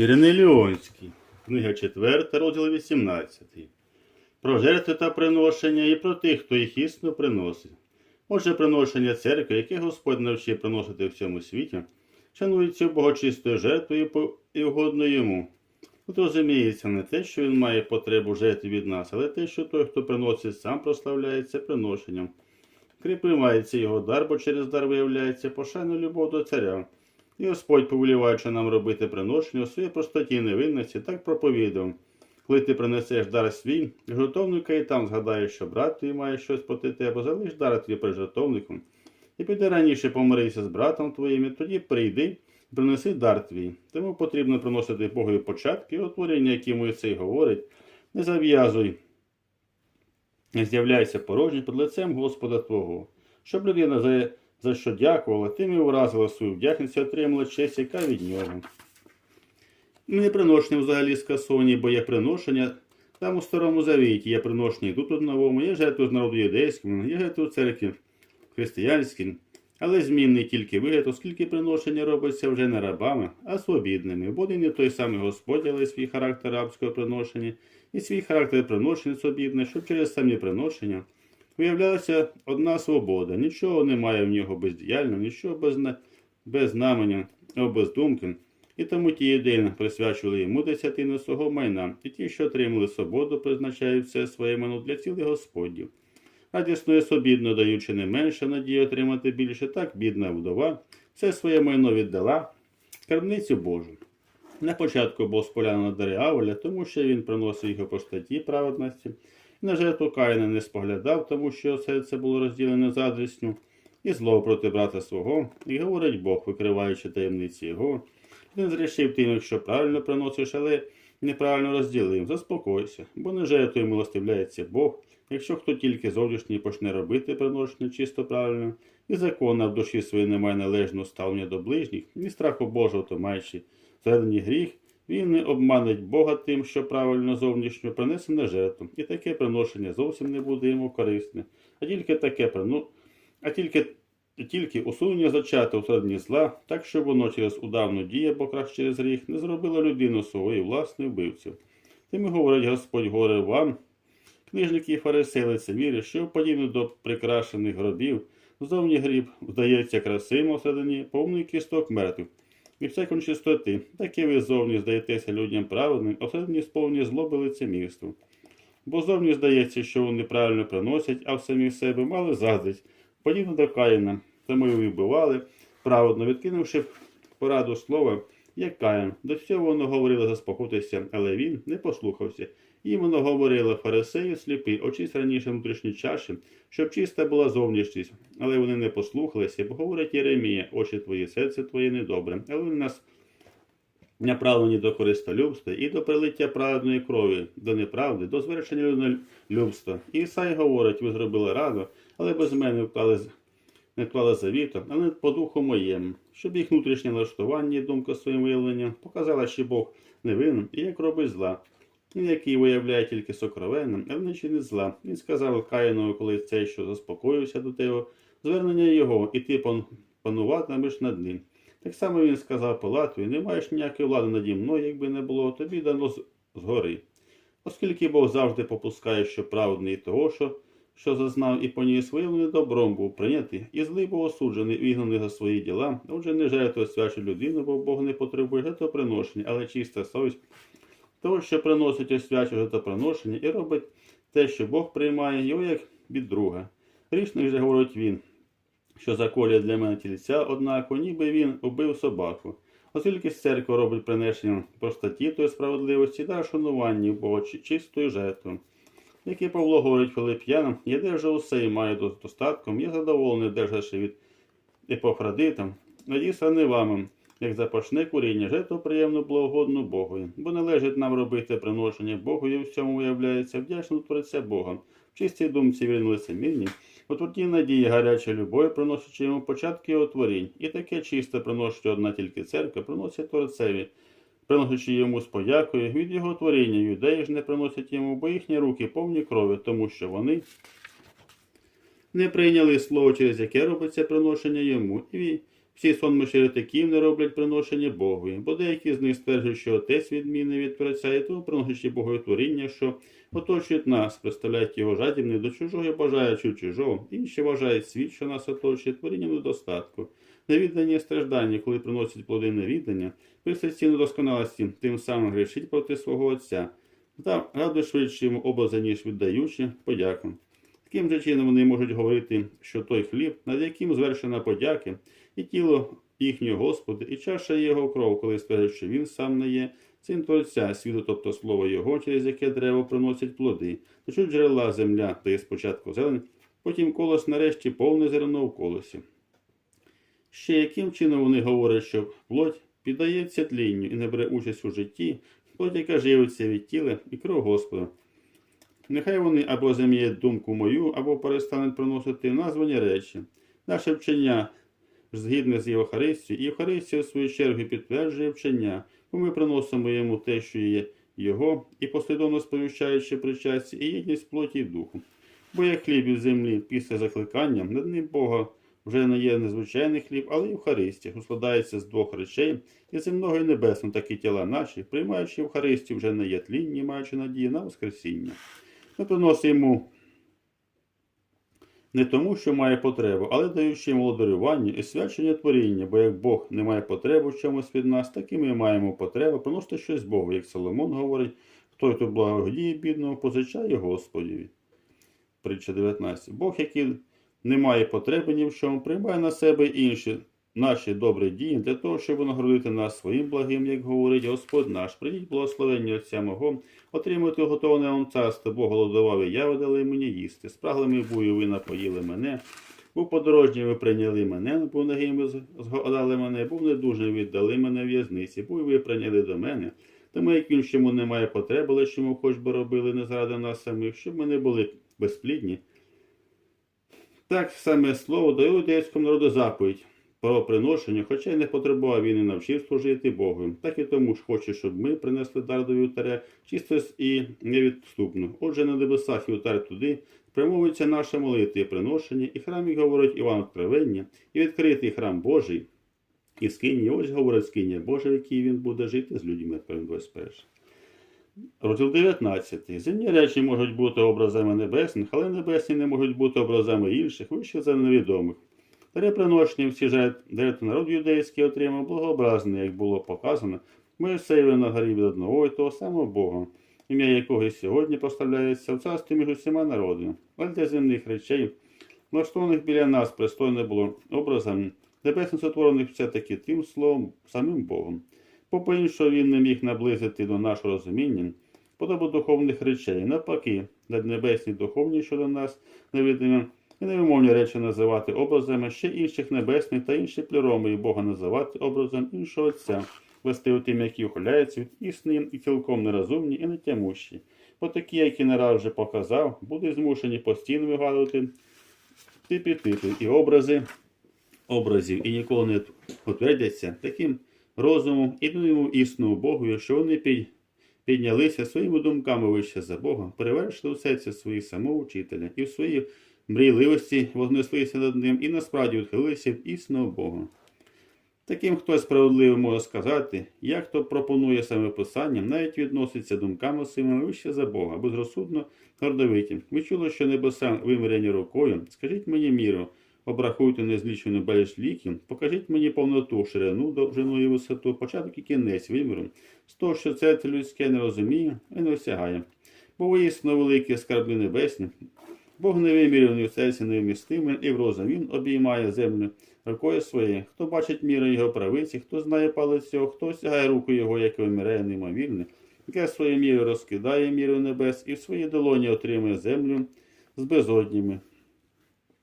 Ірини Ліонський, книга 4, розділ 18. Про жертви та приношення і про тих, хто їх існо приносить. Отже, приношення церкви, яке Господь навчив приносити в цьому світі, шанується богочистою жертвою і угодно йому. Тут розуміється не те, що він має потребу жертви від нас, але те, що той, хто приносить, сам прославляється приношенням. Кріпимається його дар, бо через дар виявляється пошана любов до царя. І Господь, повеліваючи нам робити приношення у своїй простоті і невинності, так проповідав. Коли ти принесеш дар свій, жертовника і там згадаєш, що брат твій має щось проти тебе, залиш дар твій перед жертовником. І піди раніше помирися з братом твоїм, і тоді прийди і принеси дар твій. Тому потрібно приносити Богові початки і отворення, які Моїсей говорить, не зав'язуй, не з'являйся порожній під лицем Господа Твого, щоб людина за, що дякувала, тим і вразила свою вдячність і отримала честь, яка від нього. Не приношення взагалі скасовані, бо є приношення там у Старому Завіті, є приношення тут у є жертви з народу юдейському, є жертви церкві християнській, але змінний тільки вигляд, оскільки приношення робиться вже не рабами, а свобідними. Бо і той самий Господь, але свій характер рабського приношення і свій характер приношення свобідне, щоб через самі приношення виявлялася одна свобода. Нічого немає в нього бездіяльного, нічого без, без знамення або без думки. І тому ті єдині присвячували йому десятину свого майна, і ті, що отримали свободу, призначають все своє майно для цілих Господів. Радісно і собідно даючи не менше надії отримати більше, так бідна вдова все своє майно віддала скарбницю Божу. На початку Бог споглянув на дари тому що він приносив його по статті праведності, на жертву Каїна не споглядав, тому що серце було розділене заздрістю, і зло проти брата свого, і говорить Бог, викриваючи таємниці його. Він зрішив тим, якщо правильно приносиш, але неправильно розділив. Заспокойся, бо не жертвою милостивляється Бог. Якщо хто тільки зовнішній почне робити приношення чисто правильно, і закона в душі своїй немає належного ставлення до ближніх, ні страху Божого, то маючи звернені гріх, він не обманить Бога тим, що правильно зовнішньо принесе на жертву, і таке приношення зовсім не буде йому корисне, а тільки таке прино... а тільки тільки усунення зачати у середні зла, так щоб воно через удавну діє, бо краще через гріх, не зробило людину свою власне вбивцю. Тим і говорить Господь горе вам, книжники і фарисеї лицеміри, що подібно до прикрашених гробів, зовні гріб здається красивим, всередині повний кісток мертвих. І всякої чистоти, таке ви зовні здаєтеся людям праведним, а всередині сповні злоби лицемірству. Бо зовні здається, що вони правильно приносять, а в самі себе мали заздрість, подібно до Каїна, тому й вбивали, праведно відкинувши пораду слова, як Каїн. До цього воно говорило заспокоїтися, але він не послухався. Їм воно говорило фарисеї сліпі, очість раніше внутрішні чаші, щоб чиста була зовнішність. Але вони не послухалися, бо говорить Єремія, очі твої, серце твоє недобре, але вони нас направлені до користолюбства і до прилиття праведної крові, до неправди, до звершення людолюбства. І Ісай говорить, ви зробили радо, але без мене вклали, не вклали завіту, але по духу моєму, щоб їх внутрішнє налаштування і думка своїм виявленням показала, що Бог не винен і як робить зла. Він, який виявляє тільки сокровенним, але не чинить зла. Він сказав Каїнові, коли цей, що заспокоївся до тебе, звернення його, і ти пан- пануватимеш над ним. Так само він сказав Пилатові, не маєш ніякої влади наді мною, якби не було, тобі дано згори. Оскільки Бог завжди попускає, що праведний того, що, що зазнав і поніс виявлений добром був прийнятий, і злий був осуджений, вігнаний за свої діла, отже, не жертвує свячу людину, бо Бог не потребує жертвоприношення, але чиста совість того, що приносить освячу жертвоприношення і робить те, що Бог приймає його як від друга. Грішник же говорить він, що заколює для мене тільця, однако, ніби він убив собаку. Оскільки з церкви робить принесення простоті тої справедливості та шанування Бога чистою жертвою. Як і Павло говорить Филип'янам, я держу усе і маю до- достатком, я задоволений державши від епофрадита, надісланий вами, як запашне куріння, жертву приємну благогодну Богові, бо належить нам робити приношення Богу, і в всьому виявляється вдячно Творця Бога. В чистій думці він лицемірні, у твердій надії гаряча любов, приносячи йому початки його творінь, і таке чисте приносить одна тільки церква, приносить Творцеві, приносячи йому з від його творіння, юдеї ж не приносять йому, бо їхні руки повні крові, тому що вони не прийняли слово, через яке робиться приношення йому, і Всі сонмиші еретиків не роблять приношення Богові, бо деякі з них стверджують, що отець відмінний від Творця, і тому приносячи Богові творіння, що оточують нас, представляють його жадібне до чужого бажаючи чужого. Інші вважають світ, що нас оточує творінням недостатку. Невіддані страждання, коли приносять плоди невіддання, при серці недосконалості, тим самим грішить проти свого Отця. Та радо швидше йому образи, ніж віддаючи подяку. Таким же чином вони можуть говорити, що той хліб, над яким звершена подяки, і тіло їхнього Господа, і чаша його кров, коли стверджують, що він сам не є, син Творця, світу, тобто слово Його, через яке дерево приносять плоди, течуть джерела земля, дає спочатку зелень, потім колос нарешті повне зерно в колосі. Ще яким чином вони говорять, що плоть піддається тлінню і не бере участь у житті, плоть, яка живиться від тіла і кров Господа. Нехай вони або заміють думку мою, або перестануть приносити названі речі. Наше вчення згідне з Євхаристією, і Євхаристія, в свою чергу, підтверджує вчення, бо ми приносимо йому те, що є його, і послідовно сповіщаючи причастя і єдність плоті і духу. Бо як хліб із землі після закликання, над ним Бога вже не є незвичайний хліб, але Євхаристія, що складається з двох речей, і земного і небесного, такі тіла наші, приймаючи Євхаристію, вже не є тлінні, маючи надію на Воскресіння. Ми приносимо не тому, що має потребу, але даючи йому дарування і свячення творіння, бо як Бог не має потреби в чомусь від нас, так і ми маємо потребу приносити щось Богу, як Соломон говорить, хто тут благодіє бідному, позичає Господіві. Притча 19. Бог, який не має потреби ні в чому, приймає на себе інші наші добрі дії для того, щоб нагородити нас своїм благим, як говорить Господь наш. Придіть благословення Отця мого, отримуйте готоване вам царство, бо голодував і я видали мені їсти. Спраглими бою ви напоїли мене. Був подорожній, ви прийняли мене, був нагим, ви згадали мене, був недужний, віддали мене в'язниці, був ви прийняли до мене. Тому як він чому немає потреби, але чому хоч би робили не заради нас самих, щоб ми не були безплідні. Так саме слово до іудейському народу заповідь про приношення, хоча й не потребував він і навчив служити Богу. Так і тому ж хоче, щоб ми принесли дар до вівтаря чисто і невідступно. Отже, на небесах вівтар туди спрямовується наша молитва і приношення, і храм, як говорить Іван Откровення, і відкритий храм Божий, і скині, ось говорить скиня Божа, в якій він буде жити з людьми. 21. Розділ 19. Земні речі можуть бути образами небесних, але небесні не можуть бути образами інших, вище за невідомих. Переприношені всі жертви народ юдейський отримав благообразне, як було показано, Моїсеєві на горі від одного і того самого Бога, ім'я якого і сьогодні поставляється в царстві між усіма народами. Але для земних речей, влаштованих біля нас, пристойно було образами, небесно сотворених все-таки тим словом, самим Богом. Бо іншого він не міг наблизити до нашого розуміння подобу духовних речей. Навпаки, наднебесні духовні щодо нас невидимі і невимовні речі називати образами ще інших небесних та інші плюроми і Бога називати образом іншого Отця, вести у тим, які ухиляються від істини і цілком нерозумні і нетямущі. Бо такі, які не раз вже показав, будуть змушені постійно вигадувати типи типи і образи образів, і ніколи не утвердяться таким розумом і думаємо істину Богу, що вони піднялися своїми думками вище за Бога, перевершили все це своїх самоучителя і в своїй мрійливості вознеслися над ним і насправді відхилилися від істинного Бога. Таким хтось справедливо може сказати, як хто пропонує саме писанням, навіть відноситься думками своїми вище за Бога, безрозсудно гордовиті. Ви чули, що небеса виміряні рукою? Скажіть мені міру, обрахуйте незлічену безліч ліків, покажіть мені повноту, ширину, довжину і висоту, початок і кінець виміру, з того, що це людське не розуміє і не осягає. Бо воїсно великі скарби небесні, Бог невиміряний в серці невмістимий і в розум він обіймає землю рукою своєю. Хто бачить міру його правиці, хто знає палець його, хто сягає руку його, як виміряє неймовірне, яке свою міру розкидає міру небес і в своїй долоні отримує землю з безодніми,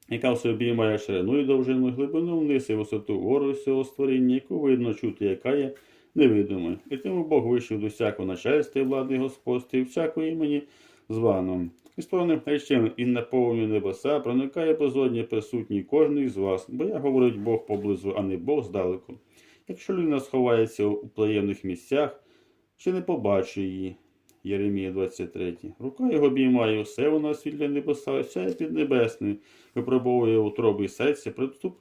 яка в собі обіймає ширину і довжину, глибину вниз і висоту гору всього створіння, яку видно чути, яка є невидимою. І тому Бог вийшов до всякого начальства і влади господства і всякого імені званом. І сповнив хрещем і наповнює небеса, проникає безодні присутній кожний з вас, бо я говорить Бог поблизу, а не Бог здалеку. Якщо людина сховається у плаємних місцях, чи не побачу її. Єремія 23. Рука його обіймає все, вона освітлює небеса, сяє під небесною, випробовує утроби і серця, приступ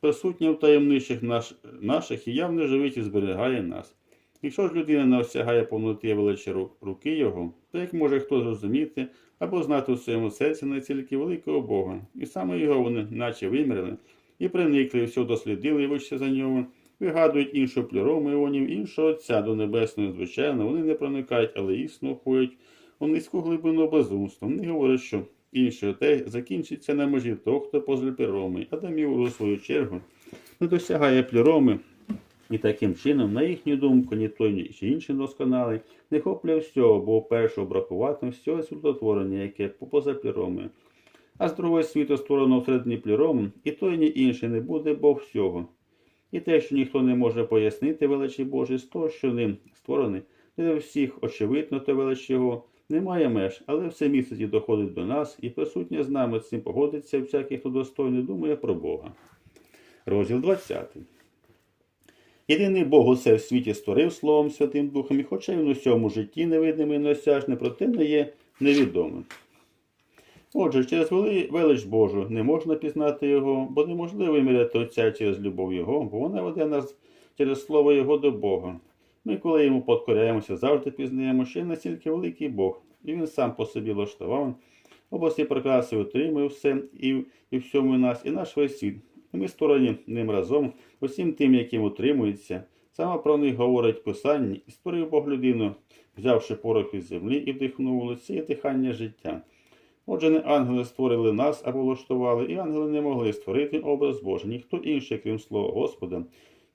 присутнє в таємничих наш, наших і явно живить і зберігає нас. Якщо ж людина не осягає повноти величі руки Його, то як може хто зрозуміти або знати у своєму серці не тільки великого Бога, і саме його вони наче вимірили, і проникли, і все дослідили, і вище за нього, вигадують іншу плюрому іонів, іншого Отця до небесної, звичайно, вони не проникають, але існо входять у низьку глибину безумства. Вони говорять, що інший отець закінчиться на межі того, хто поза плюроми, а Даміур, у свою чергу, не досягає плюроми, і таким чином, на їхню думку, ні той, ні інший досконалий не хоплює всього, бо першого бракувати всього світотворення, яке поза плюроми. А з другого світу створено всередині плюром, і той, ні інший не буде, бо всього. І те, що ніхто не може пояснити величі Божі з того, що ним створений, для всіх очевидно, то велич його немає меж, але все місяці доходить до нас, і присутнє з нами з цим погодиться всякий, хто достойно думає про Бога. Розділ 20. Єдиний Бог усе в світі створив Словом Святим Духом, і хоча він у всьому житті невидимий і неосяжний, проте не є невідомим. Отже, через велич Божу не можна пізнати Його, бо неможливо виміряти Отця через любов Його, бо вона веде нас через Слово Його до Бога. Ми, коли йому подкоряємося, завжди пізнаємо, що є настільки великий Бог, і він сам по собі влаштував, області прекраси отримує все і, і всьому нас, і наш весь світ. І ми створені ним разом, усім тим, яким утримується. Саме про них говорить Писання, і створив Бог людину, взявши порох із землі і вдихнув лице дихання життя. Отже, не ангели створили нас або влаштували, і ангели не могли створити образ Божий, ніхто інший, крім слова Господа.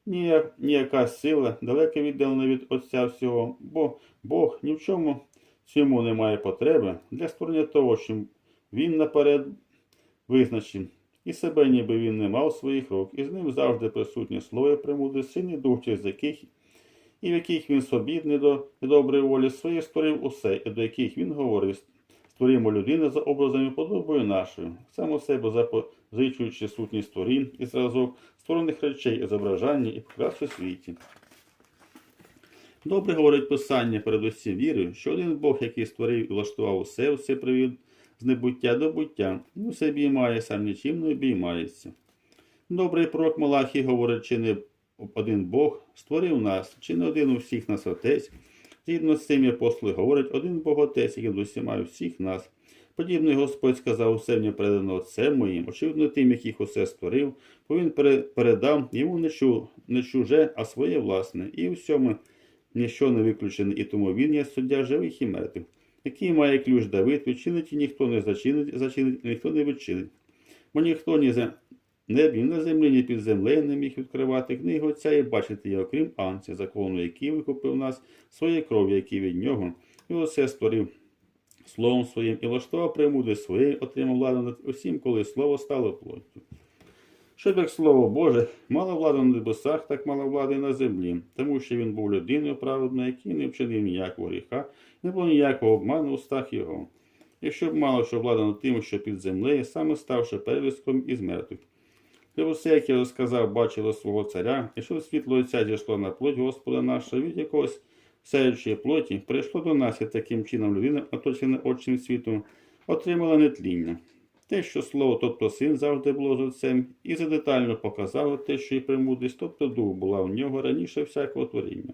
Ніяк, ніяка сила далеко віддалена від Отця всього, бо Бог ні в чому цьому не має потреби для створення того, що Він наперед визначив, і себе ніби він не мав своїх рук, і з ним завжди присутні слово премудрий син і дух, через яких і в яких він собі не до недоброї волі своєї створив усе, і до яких він говорив, створимо людину за образом і подобою нашою, само себе запозичуючи сутність створінь і зразок створених речей і зображання і покрас у світі. Добре говорить Писання передусім вірою, що один Бог, який створив і влаштував усе, все привів з небуття до буття, і усе біймає, сам нічим не обіймається. Добрий пророк Малахій говорить, чи не один Бог створив нас, чи не один у всіх нас Отець. Згідно з цим апостоли говорять, один Бог Отець, який досімає всіх нас. Подібний Господь сказав усе мені передано Отцем моїм, очевидно тим, яких усе створив, бо він передав йому не, чу, не чуже, а своє власне, і всьому ніщо не виключене, і тому він є суддя живих і мертвих, який має ключ Давид, відчинить і ніхто не зачинить, зачинить, і ніхто не відчинить. Бо ніхто ні за небі, на землі, ні під землею не міг відкривати книгу Отця і бачити її, окрім Анця, закону, який викупив нас, своєї крові, який від нього, і усе створив словом своїм, і влаштував премуди своєї, отримав владу над усім, коли слово стало плоттю. Щоб як слово Боже мало владу на небесах, так мало влади на землі, тому що він був людиною праведною, який не вчинив ніякого гріха, не було ніякого обману в устах його. Якщо б мало що влада над тим, що під землею, саме ставши переліском із мертвих. Де усе, як я розказав, бачило свого царя, і що світло Отця зійшло на плоть Господа нашого від якогось сяючої плоті, прийшло до нас і таким чином людина, оточена очним світом, отримала нетління. Те, що слово, тобто син завжди було з отцем, і задетально показало те, що і премудрість, тобто дух була в нього раніше всякого творіння.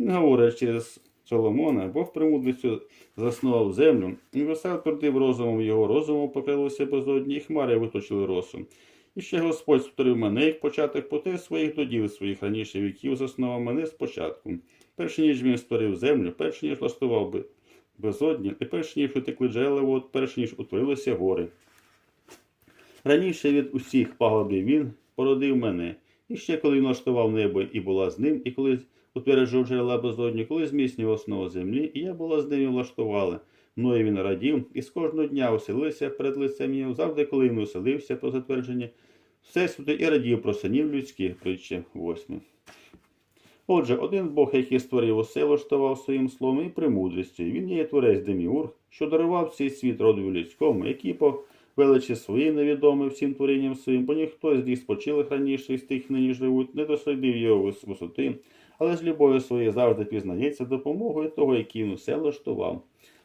Він говорить через Соломона, Бог премудрістю заснував землю, і веса твердив розумом його розумом покрилося безодні, і хмари виточили росу. І ще Господь створив мене, як початок пути своїх до діл своїх раніше віків заснував мене спочатку. Перш ніж він створив землю, перш ніж влаштував би безодні, і перш ніж утекли джерела вод, перш ніж утворилися гори. Раніше від усіх пагорбів він породив мене, і ще коли він влаштував небо і була з ним, і коли утверджував джерела безодні, коли зміцнював основу землі, і я була з ним і влаштувала. Мною він радів, і з кожного дня оселився перед лицем його, завжди, коли він оселився про затвердження, Всесвіту і радів про синів людських, притче 8. Отже, один Бог, який створив усе, влаштував своїм словом і премудрістю. Він є творець Деміург, що дарував цей світ родові людському, який по величі своїй невідомий всім творінням своїм, бо ніхто з них спочилих раніше із тих нині живуть, не дослідив його висоти, але з любов'ю своєю завжди пізнається допомогою того, який він усе влаштував.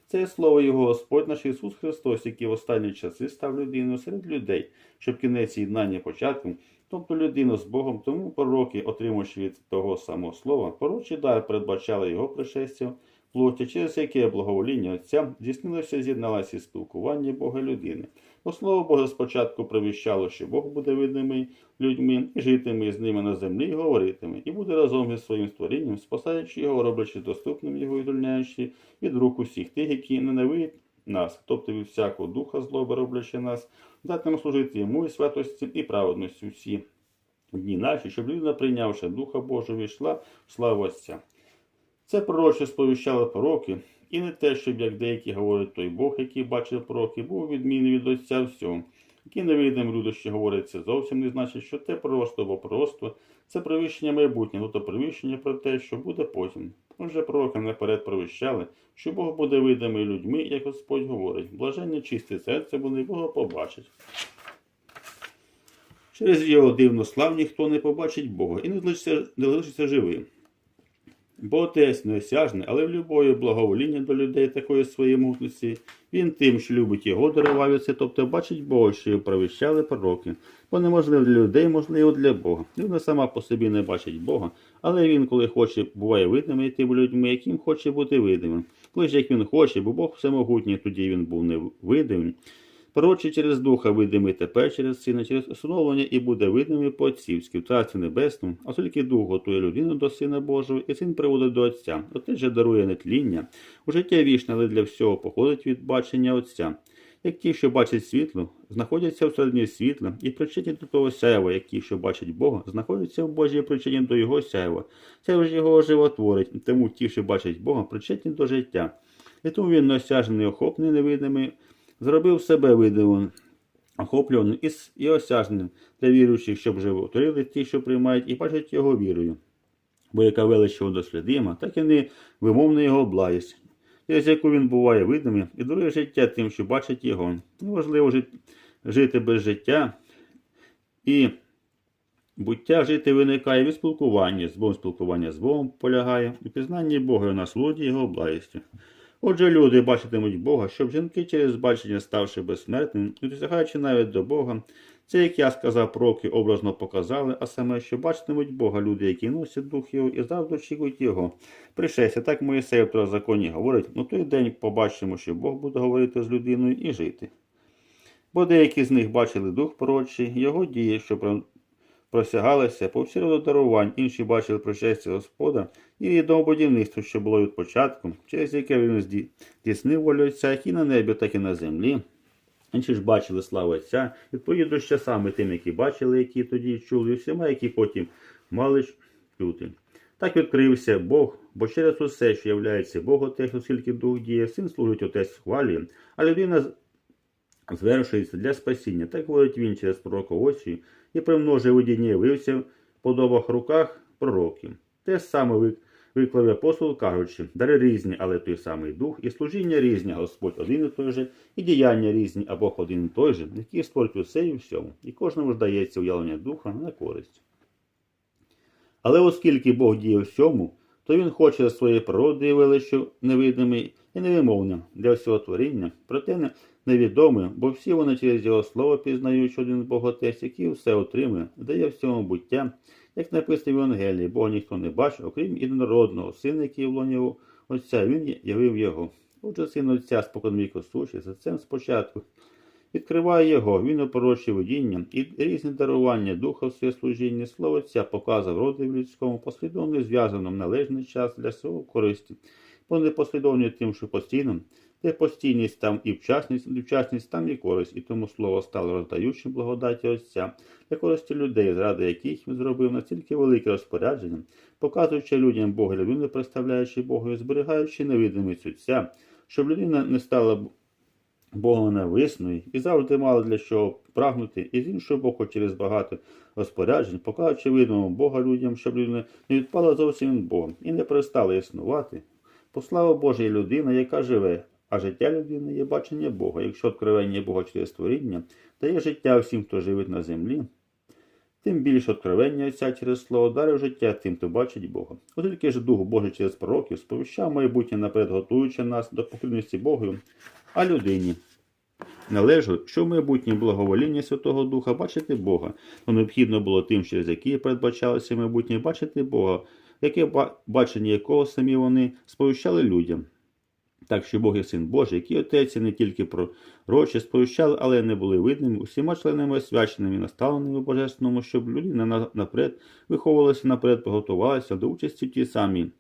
Це слово його Господь наш Ісус Христос, який в останні часи став людиною серед людей, щоб кінець єднання початком тобто людину з Богом, тому пророки, отримуючи від того самого слова, порочі дар передбачали його пришестя плоті, через яке благовоління Отця здійснилося і спілкування Бога людини. Бо слово Боже спочатку провіщало, що Бог буде видимий людьми, і житиме з ними на землі, і говоритиме, і буде разом із своїм створінням, спасаючи його, роблячи доступним його і звільняючи від рук усіх тих, які ненавидять нас, тобто від всякого духа злоби роблячи нас, здатним служити йому і святості і праведності всі дні наші, щоб людина, прийнявши Духа Божого, йшла в славу Отця. Це пророче сповіщали пророки, і не те, щоб, як деякі говорять, той Бог, який бачив пророки, був відмінний від Отця всього. Які невидимі люди, що говорять, це зовсім не значить, що те просто або просто це провіщення майбутнього, тобто провіщення про те, що буде потім. Отже, пророки наперед провіщали, що Бог буде видимий людьми, як Господь говорить. Блаження чисте серце вони Бога побачать. Через його дивну славу ніхто не побачить Бога і не залишиться, не залишиться живим. Бо Отець неосяжний, але в любої благовоління до людей такої своєї мутності, він тим, що любить його, дарував це, тобто бачить Бога, що його провіщали пророки. Бо неможливо для людей, можливо для Бога. Людина сама по собі не бачить Бога, але він, коли хоче, буває видимий тим людьми, яким хоче бути видимим. Коли ж як він хоче, бо Бог всемогутній, тоді він був невидимим. Пророчий через Духа видимий тепер через Сина, через усиновлення і буде видимий по отцівськи в Царстві Небесному, а тільки Дух готує людину до Сина Божого, і син приводить до Отця. Отець же дарує нетління. У життя вічне, але для всього походить від бачення Отця. Як ті, що бачать світло, знаходяться в середині світла і причетні до того сяєва, як ті, що бачать Бога, знаходяться в Божій причетні до Його сяєва. Сяєво ж його животворить, тому ті, що бачать Бога, причетні до життя. І тому він неосяжений, охопний, невидимий, зробив себе видимим, охоплюваним і, і осяжним для віруючих, щоб животворили ті, що приймають, і бачать його вірою. Бо яка велич його дослідима, так і невимовна його благість, через яку він буває видимим і дарує життя тим, що бачать його. Неважливо жити, без життя і буття жити виникає від спілкування з Богом, спілкування з Богом полягає у пізнанні Бога і насолоді його благістю. Отже, люди бачитимуть Бога, щоб жінки через бачення, ставши безсмертними, і досягаючи навіть до Бога, це, як я сказав, пророки образно показали, а саме, що бачитимуть Бога люди, які носять дух його і завжди очікують його. Пришестя, так Моїсей в законі говорить, ну той день побачимо, що Бог буде говорити з людиною і жити. Бо деякі з них бачили дух пророчий, його дії, що просягалися по всі дарувань, інші бачили пришестя Господа і домобудівництво, що було від початку, через яке він зді- здійснив волю Отця як і на небі, так і на землі. Інші ж бачили славу Отця, відповідно ще саме тим, які бачили, які тоді чули, і всіма, які потім мали чути. Так відкрився Бог, бо через усе, що являється Бог Отець, оскільки Дух діє, син служить Отець хвалі, а людина звершується для спасіння. Так говорить він через пророка очі і примножує видіння явився в подобах руках пророків. Те саме виклав апостол, кажучи, дари різні, але той самий дух, і служіння різні, Господь один і той же, і діяння різні, а Бог один і той же, який створить усе і всьому, і кожному ж дається уявлення духа на користь. Але оскільки Бог діє всьому, то він хоче своєї природи величу невидимий і невимовним для всього творіння, проте не невідомим, бо всі вони через його слово пізнають, що один Бог Отець, який все отримує, дає всьому буття, як написано в Євангелії, Бога ніхто не бачив, окрім єдинородного сина, який в лоні Отця, він явив його. Отже, син Отця споконвіку суші, за цим спочатку відкриває його, він опорочує видіння і різні дарування духа в своє служіння, слово Отця показав роди в людському, послідовно зв'язано в належний час для свого користі, бо не послідовно тим, що постійно, де постійність там і вчасність, і вчасність там і користь, і тому слово стало роздаючим благодаті Отця для користі людей, заради яких він зробив настільки велике розпорядження, показуючи людям Бога людину, представляючи Бога і зберігаючи невидимість Отця, щоб людина не стала б- Бога ненависною і завжди мала для чого прагнути, і з іншого боку, через багато розпоряджень, показуючи видимого Бога людям, щоб людина не відпала зовсім від Бога і не перестала існувати. Бо слава Божа є людина, яка живе, а життя людини є бачення Бога. Якщо откровення Бога через створіння дає життя всім, хто живе на землі, тим більше откровення Отця через слово дарив життя тим, хто бачить Бога. Оскільки ж Дух Божий через пророків сповіщав майбутнє наперед, готуючи нас до покірності Богу, а людині. Належало, що в майбутнє благовоління Святого Духа бачити Бога, то необхідно було тим, через які передбачалося майбутнє бачити Бога, яке бачення якого самі вони сповіщали людям. Так що Бог і Син Божий, які отець не тільки про рочі сповіщали, але не були видними усіма членами освяченими і наставленими Божественному, щоб людина наперед виховувалася наперед, приготувалася до участі в тій самій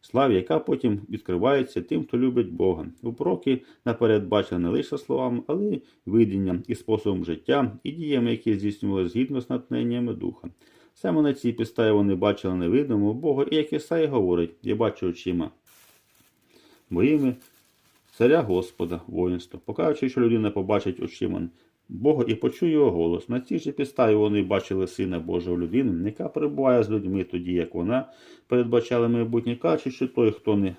славі, яка потім відкривається тим, хто любить Бога. У пророки наперед бачили не лише словами, але й видінням і способом життя, і діями, які здійснювали згідно з натхненнями духа. Саме на цій підставі вони бачили невидимого Бога, і як Ісаї говорить, я бачу очима моїми царя Господа, воїнство, покажучи, що людина побачить очима Бога і почує його голос. На цій же підставі вони бачили Сина Божого людину, яка перебуває з людьми тоді, як вона передбачала майбутнє, кажучи, що той, хто не,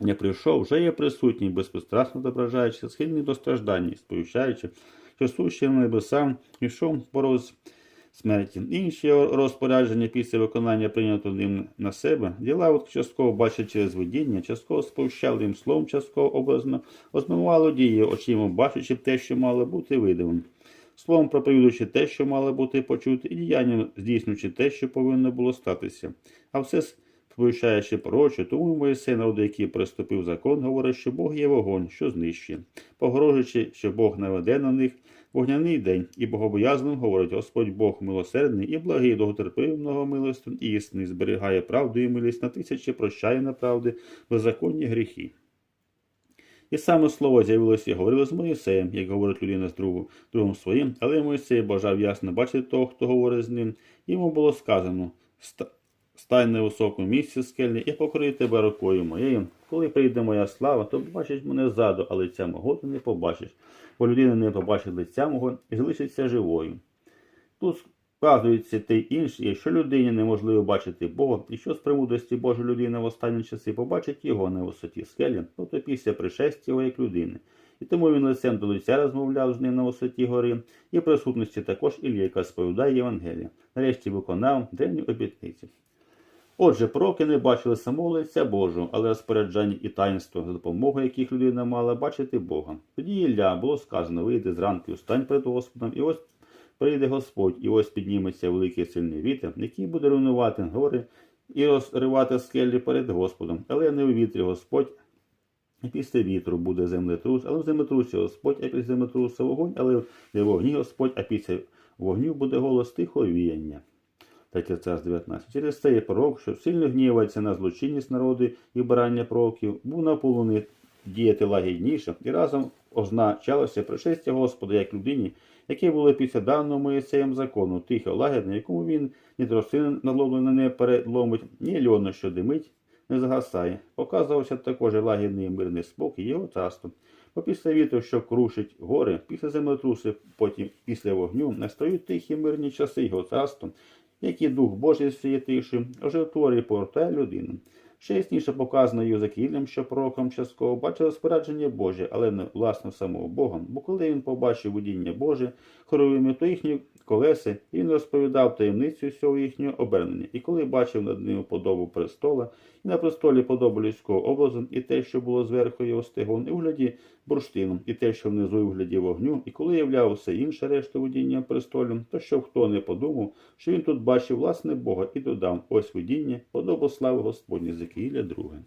не прийшов, вже є присутній, безпристрасно зображаючи, схильний до страждання, сповіщаючи, що сущий небесам йшов пороз смерті. Інші розпорядження після виконання прийнятого ним на себе, діла от частково бачать через видіння, частково сповщали їм словом, частково образно, озмивало дії, очима бачачи те, що мало бути видимим. Словом проповідуючи те, що мало бути почути, і діянням здійснюючи те, що повинно було статися. А все сповіщаючи пророче, тому Моїсей, народу, який приступив закон, говорить, що Бог є вогонь, що знищує, погрожуючи, що Бог наведе на них вогняний день, і богобоязним говорить Господь Бог милосердний і благий, довготерпивий, многомилостин і істинний, зберігає правду і милість на тисячі, прощає неправди, беззаконні гріхи. І саме слово з'явилося і говорило з Моїсеєм, як говорить людина з другу, другом своїм, але Моїсей бажав ясно бачити того, хто говорить з ним. Йому було сказано: «Ста- Стань на високому місці скельні і покрий тебе рукою моєю. Коли прийде моя слава, то побачиш мене ззаду, а лиця мого ти не побачиш, бо людина не побачить лиця мого і залишиться живою. Тут вказується те інше, що людині неможливо бачити Бога, і що з премудрості Божої людина в останні часи побачить його на висоті скелі, тобто після пришестя його як людини. І тому він лицем до лиця розмовляв з ним на висоті гори, і в присутності також Ілля, яка сповідає Євангелія. Нарешті виконав древню обітницю. Отже, пророки не бачили самого лиця Божого, але розпоряджання і таїнство, за допомогою яких людина мала бачити Бога. Тоді Ілля було сказано: вийди зранку, встань перед Господом, і ось прийде Господь, і ось підніметься великий сильний вітер, який буде руйнувати гори і розривати скелі перед Господом. Але не у вітрі Господь, і після вітру буде землетрус, але в землетрусі Господь, а після землетрусу вогонь, але не вогні Господь, а після вогню буде голос тихого віяння. 3 царств 19. Через це є пророк, що сильно гнівається на злочинність народу і барання пророків, був наполоний діяти лагідніше, і разом означалося пришестя Господа як людині, яке було після даного Моїсеєм закону, тихе лагідне, якому він ні тростини надломлене не переломить, ні льону, що димить, не згасає. Показувався також лагідний і мирний спокій його царством. Бо після вітру, що крушить гори, після землетруси, потім після вогню, настають тихі мирні часи його царством, які Дух Божий з оживтворює повертає людину. Ще ясніше показано Юзакілем, що пророком частково бачив розпорядження Боже, але не власне самого Бога. Бо коли він побачив водіння Боже, хоровими, то їхні колеси, і він розповідав таємницю всього їхнього обернення. І коли бачив над ним подобу престола, і на престолі подобу людського образу, і те, що було зверху його стегон, і у гляді бурштину, і те, що внизу у гляді вогню, і коли являв все інше решту водіння престолю, то щоб хто не подумав, що він тут бачив власне Бога, і додав ось видіння, подобу слави Господні Зекіїля друге.